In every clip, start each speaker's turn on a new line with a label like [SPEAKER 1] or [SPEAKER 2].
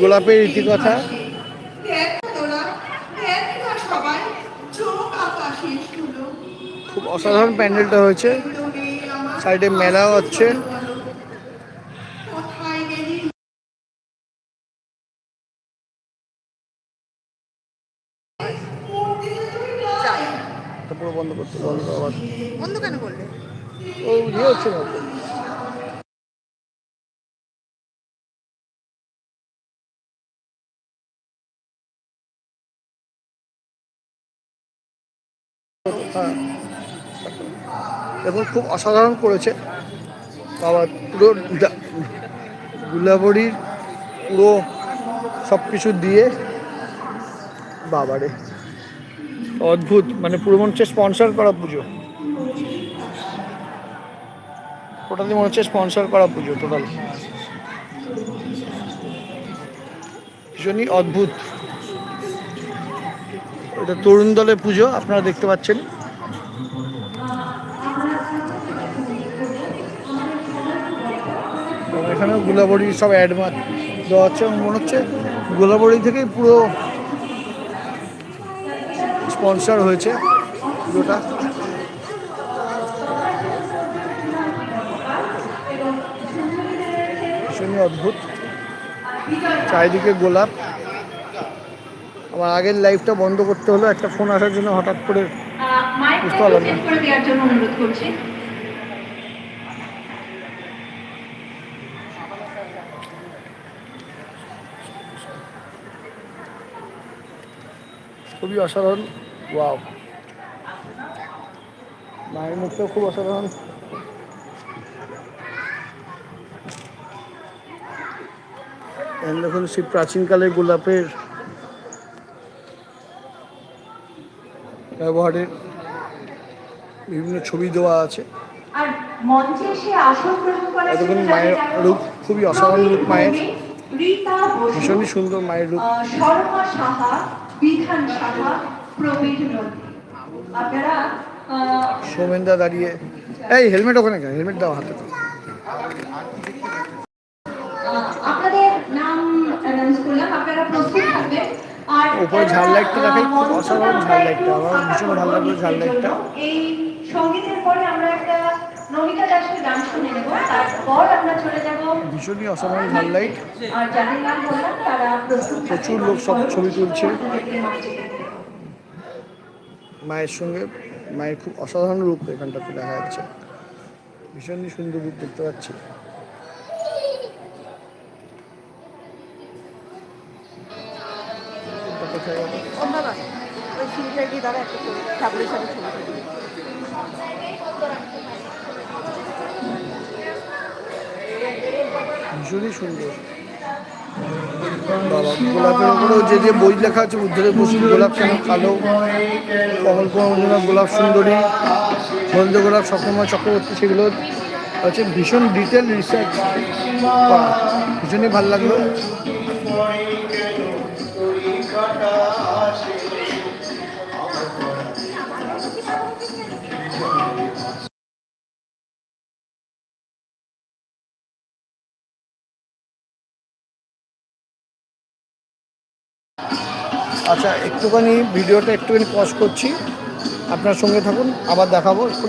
[SPEAKER 1] গোলাপের ইতিকথা খুব অসাধারণ প্যান্ডেলটা হয়েছে। সাইডে মেলাও হচ্ছে। পুরো বন্ধ করতে বন্ধ আবার। হ্যাঁ। দেখুন খুব অসাধারণ করেছে। আবার পুরো গুলাবড়ির পুরো সব কিছু দিয়ে বাবারে। অদ্ভুত মানে পুরো মনে হচ্ছে স্পন্সর করা পুজো। টোটালি মনে হচ্ছে স্পন্সর করা পুজো টোটাল ভীষণই অদ্ভুত। এটা তরুণ দলের পুজো, আপনারা দেখতে পাচ্ছেন। এবং এখানেও গোলাবড়ি সব অ্যাড দেওয়া হচ্ছে মনে হচ্ছে গোলাবড়ি থেকেই পুরো স্পন্সর হয়েছে পুরোটা ভীষণই অদ্ভুত। চারিদিকে গোলাপ। আমার আগের লাইফটা বন্ধ করতে হলো, একটা ফোন আসার জন্য হঠাৎ করে বুঝতে পারলাম না। খুবই অসাধারণ ওয়াও মায়ের মুখটাও খুব অসাধারণ দেখুন সেই প্রাচীনকালের গোলাপের ব্যবহারের বিভিন্ন ছবি দেওয়া আছে।
[SPEAKER 2] জন্য
[SPEAKER 1] মায়ের রূপ খুবই অসাধারণ রূপ মায়ের। ভীষণই সুন্দর মায়ের রূপ। সোমেনদা দাঁড়িয়ে এই হেলমেট ওখানে হেলমেট দাও হাতে তো।
[SPEAKER 2] আহ, আপনাদের নাম অ্যানাউন্স করলাম আপনারা প্রস্তুত থাকবেন আর
[SPEAKER 1] উপরে ঝাল লাইটটা দেখাই, খুব অসাধারণ ঝাল লাইটটা। আমার ভীষণ ভালো লাগল ঝাল লাইটটা।
[SPEAKER 2] এই সঙ্গীতের পরে আমরা একটা নমিতা দাসের গান শুনে নেব তারপর আমরা চলে যাব
[SPEAKER 1] ভীষণই অসাধারণ ঝাল লাইট
[SPEAKER 2] আর যাদের নাম বললাম তারা
[SPEAKER 1] প্রচুর লোক সব ছবি তুলছে। মায়ের সঙ্গে মায়ের খুব অসাধারণ রূপ এখানটাতে দেখা যাচ্ছে ভীষণই সুন্দর রূপ দেখতে পাচ্ছি
[SPEAKER 3] গিয়ে একটা ঠাকুরের সাথে ছবি তুলি।
[SPEAKER 1] ভীষণই সুন্দর। বাবা গোলাপের উপরেও যে যে বই লেখা আছে বুদ্ধদেব বসু গোলাপ কেন কালো? কমল কুমার গোলাপ সুন্দরী। হলদে গোলাপ স্বপ্নময় চক্রবর্তী সেগুলো হচ্ছে ভীষণ ডিটেল রিসার্চ ভীষণই ভালো লাগল। আচ্ছা একটুখানি ভিডিওটা একটুখানি পজ করছি। আপনার সঙ্গে থাকুন আবার দেখাবো একটু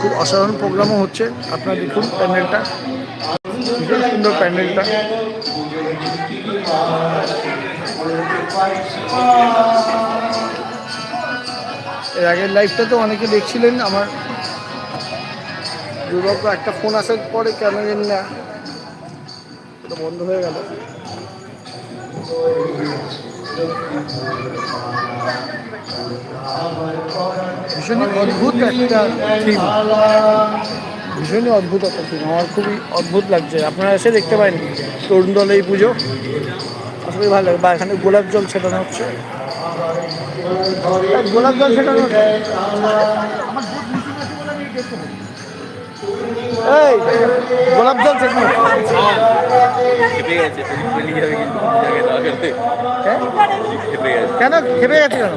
[SPEAKER 1] খুব অসাধারণ প্রোগ্রামও হচ্ছে। আপনারা দেখুন প্যান্ডেলটা। ভীষণ সুন্দর প্যান্ডেলটা। এর আগের লাইফটা তো অনেকে দেখছিলেন, আমার দুর্ভাগ্য, একটা ফোন আসার পরে কেন জানি না। বন্ধ হয়ে গেল। ভীষণই অদ্ভুত একটা থিম ভীষণই অদ্ভুত একটা থিম আমার খুবই অদ্ভুত লাগছে। আপনারা এসে দেখতে পারেন তরুণ দল এই পুজো। আসলে ভালো লাগে বা এখানে গোলাপ জল ছেটানো হচ্ছে। গোলাপ জল ছেটানো হচ্ছে। এই গোলাপ জল
[SPEAKER 4] করতে
[SPEAKER 1] হ্যাঁ? কেন? খেপে গেছে কেন?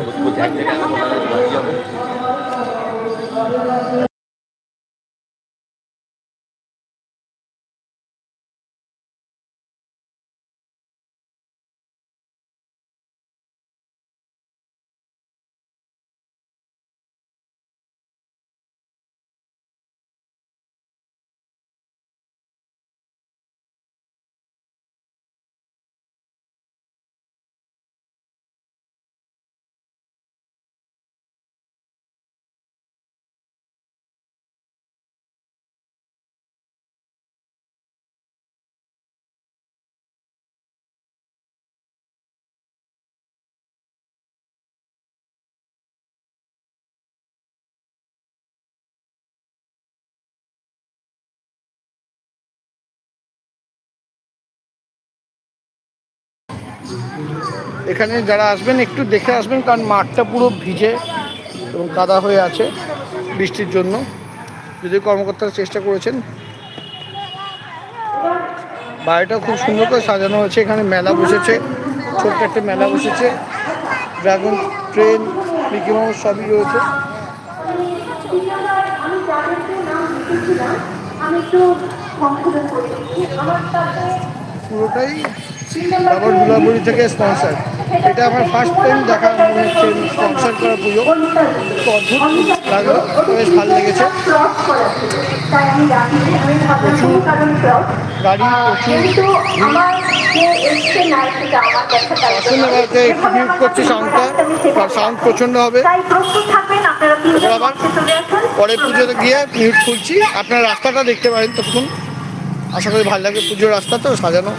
[SPEAKER 1] এখানে যারা আসবেন একটু দেখে আসবেন কারণ মাঠটা পুরো ভিজে এবং কাদা হয়ে আছে বৃষ্টির জন্য। যদি কর্মকর্তারা চেষ্টা করেছেন। বাড়িটা খুব সুন্দর করে সাজানো হয়েছে। এখানে মেলা বসেছে ছোট্ট একটা মেলা বসেছে। ড্রাগন ট্রেন মিকি মাউস সবই রয়েছে। পুরোটাই বাবার দুলাবুড়ি থেকে স্পন্সার। এটা আমার ফার্স্ট টাইম দেখা মনে হচ্ছে স্পন্সার করা পুজো। অদ্ভুত লাগল, বেশ ভালো লেগেছে। গাড়ি সাউন্ডটা সাউন্ড হবে। আবার পরে পুজোতে গিয়ে মিউট খুলছি। আপনার রাস্তাটা দেখতে পারেন তখন আশা করি ভালো লাগে পুজোর রাস্তা তো সাজানো।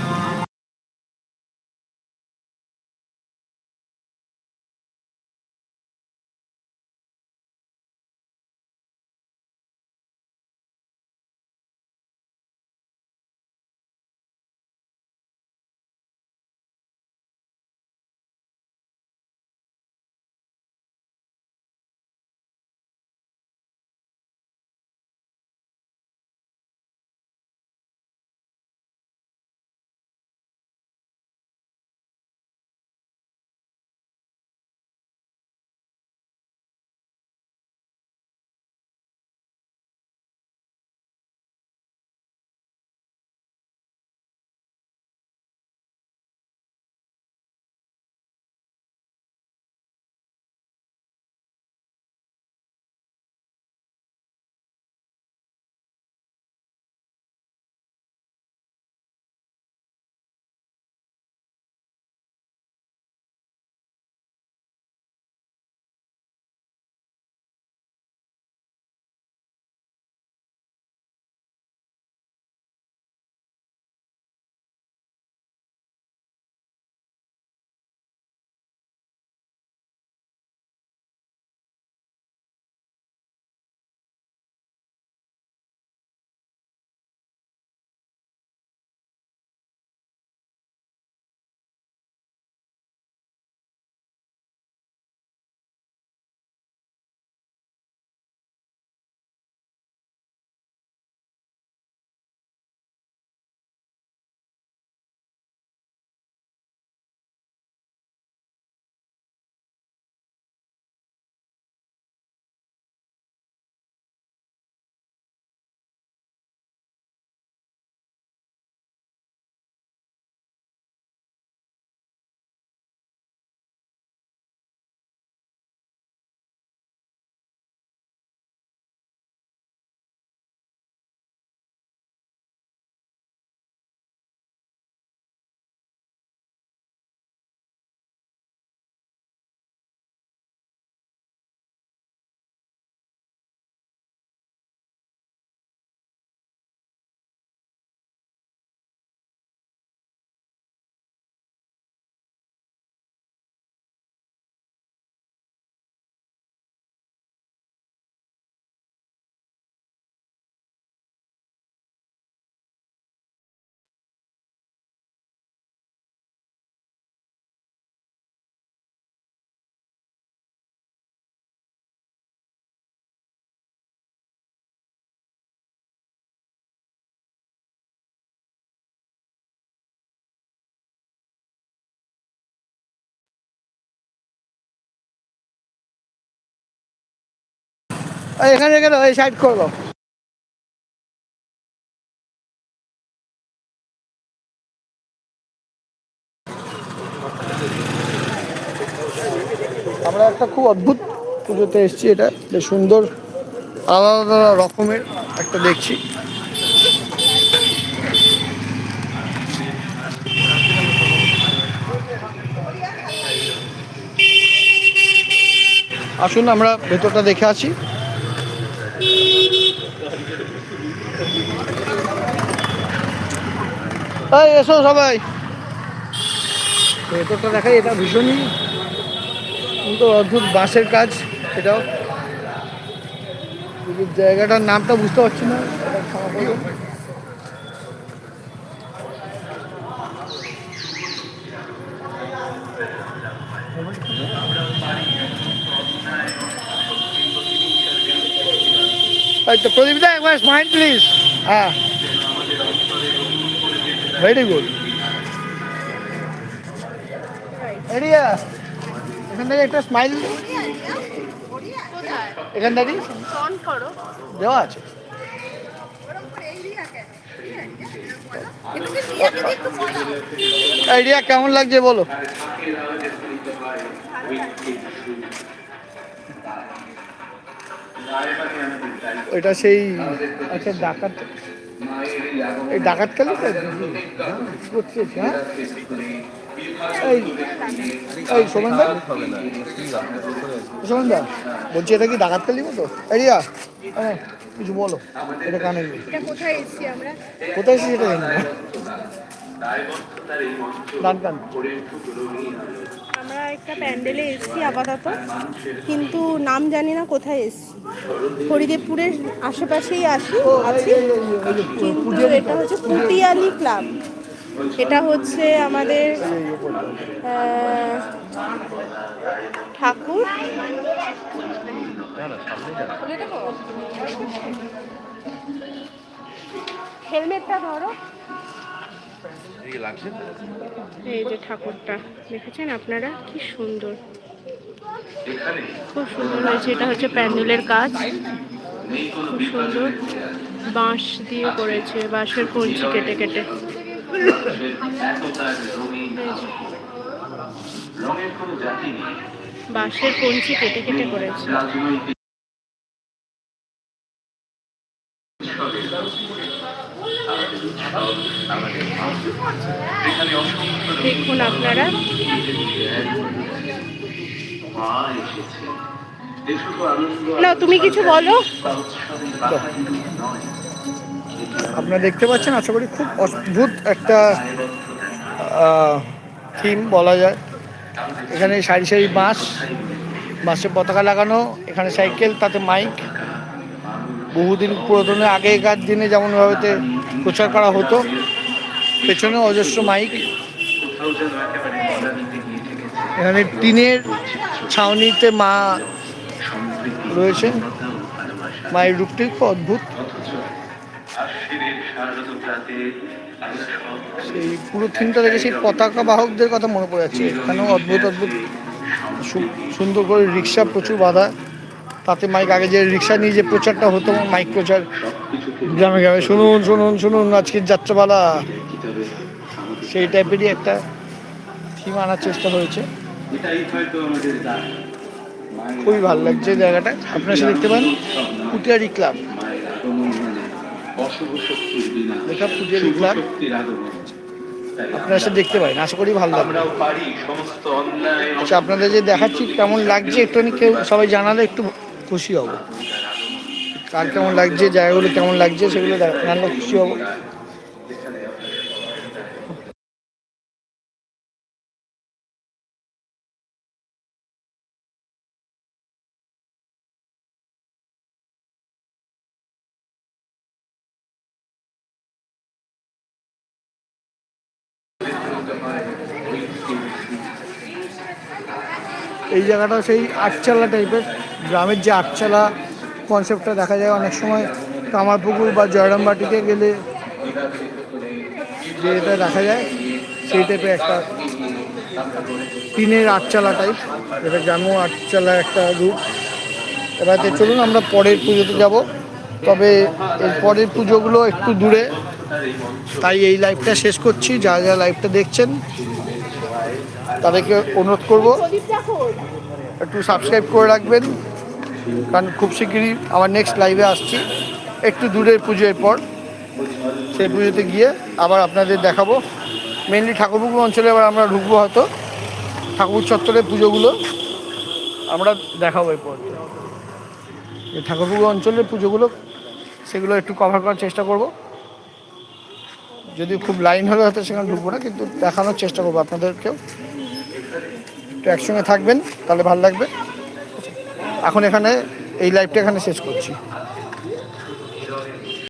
[SPEAKER 1] এখানে দাও এই সাইড করব। আমরা একটা খুব অদ্ভুত পুজোতে এসেছি এটা বেশ সুন্দর আলাদা আলাদা রকমের একটা দেখছি। আসুন আমরা ভেতরটা দেখে আসি। এই এসো সবাই। ভেতরটা দেখাই এটা ভীষণই কিন্তু অদ্ভুত বাঁশের কাজ এটাও। জায়গাটার নামটা বুঝতে পারছি না। প্রদীপ দা একবার স্মাইল প্লিজ হ্যাঁ। ভেরি গুড এরিয়া এখান থেকে একটা স্মাইল এখান থেকে? দেওয়া আছে। আইডিয়া কেমন লাগছে বলো? ওইটা সেই আচ্ছা ডাকাত এই ডাকাত কালি হ্যাঁ এই বলছি এটা কি ডাকাত কালি মতো? এরিয়া হ্যাঁ কিছু বলো এটা কানে।
[SPEAKER 3] এটা কোথায় এসেছি আমরা?
[SPEAKER 1] কোথায় এসেছি সেটা জানি
[SPEAKER 3] আমরা একটা প্যান্ডেলে এসেছি আপাতত, কিন্তু নাম জানি না কোথায় এসছি। হরিদেবপুরের আশেপাশেই আসি আছি। কিন্তু এটা হচ্ছে পুটিয়ালি ক্লাব। এটা হচ্ছে আমাদের ঠাকুর। হেলমেটটা ধরো। এই যে ঠাকুরটা দেখেছেন আপনারা? কি সুন্দর। খুব সুন্দর হয়েছে এটা হচ্ছে প্যান্ডেলের কাজ। খুব সুন্দর। বাঁশ দিয়ে করেছে বাঁশের কঞ্চি কেটে কেটে। বাঁশের কঞ্চি কেটে কেটে করেছে দেখুন আপনারা না, তুমি কিছু বলো।
[SPEAKER 1] আপনারা দেখতে পাচ্ছেন, আশা করি খুব অদ্ভুত একটা থিম বলা যায়। এখানে সারি সারি বাঁশ বাঁশে পতাকা লাগানো, এখানে সাইকেল, তাতে মাইক। বহুদিন পুরাতনের আগেকার দিনে যেমনভাবে প্রচার করা হতো, পেছনে অজস্র মাইক। এখানে টিনের ছাউনিতে মা রয়েছেন মায়ের রূপটি খুব অদ্ভুত। সেই পুরো থিমটা দেখে সেই পতাকা বাহকদের কথা মনে পড়ে যাচ্ছে। এখানেও অদ্ভুত অদ্ভুত। সুন্দর করে রিক্সা প্রচুর বাধা। তাতে মাইক আগে যে রিক্সা নিয়ে যে প্রচারটা হতো, মাইক প্রচার। গ্রামে গ্রামে, শুনুন শুনুন শুনুন, আজকের যাত্রাপালা। সেই টাইপেরই একটা থিম আনার চেষ্টা হয়েছে। খুবই ভালো লাগছে জায়গাটা। আপনারা সে দেখতে পান পুটিয়ারি ক্লাব। লেখা পুটিয়ারি ক্লাব। আপনারা সে দেখতে পারেন, আশা করি ভালো লাগবে। আচ্ছা আপনাদের যে দেখাচ্ছি, কেমন লাগছে একটুখানি কেউ সবাই জানালে একটু খুশি হব। কার কেমন লাগছে, জায়গাগুলো কেমন লাগছে, সেগুলো জানালে খুশি হব। জায়গাটা সেই আটচালা টাইপের গ্রামের যে আটচালা কনসেপ্টটা দেখা যায় অনেক সময় কামারপুকুর বা জয়রামবাটিতে গেলে যে এটা দেখা যায়, সেই টাইপের একটা টিনের আটচালা টাইপ এটা গ্রাম্য আটচালা একটা রূপ। এবারে চলুন, আমরা পরের পুজোতে যাব। তবে এর পরের পুজোগুলো একটু দূরে। তাই এই লাইভটা শেষ করছি। যারা যারা লাইভটা দেখছেন, তাদেরকে অনুরোধ করব। একটু সাবস্ক্রাইব করে রাখবেন, কারণ খুব শিগগিরই আমার নেক্সট লাইভে আসছি। একটু দূরের পুজোর পর, সেই পুজোতে গিয়ে আবার আপনাদের দেখাবো। মেনলি ঠাকুরপুকুর অঞ্চলে আবার আমরা ঢুকবো হয়তো। ঠাকুর চত্বরের পুজোগুলো আমরা দেখাবো এরপর ঠাকুরপুকুর অঞ্চলের পুজোগুলো, সেগুলো একটু কভার করার চেষ্টা করব। যদি খুব লাইন হলে হয়তো সেখানে ঢুকবো না, কিন্তু দেখানোর চেষ্টা করব আপনাদেরকেও। একটু একসঙ্গে থাকবেন তাহলে ভালো লাগবে। এখন এখানে এই লাইভটা এখানে শেষ করছি।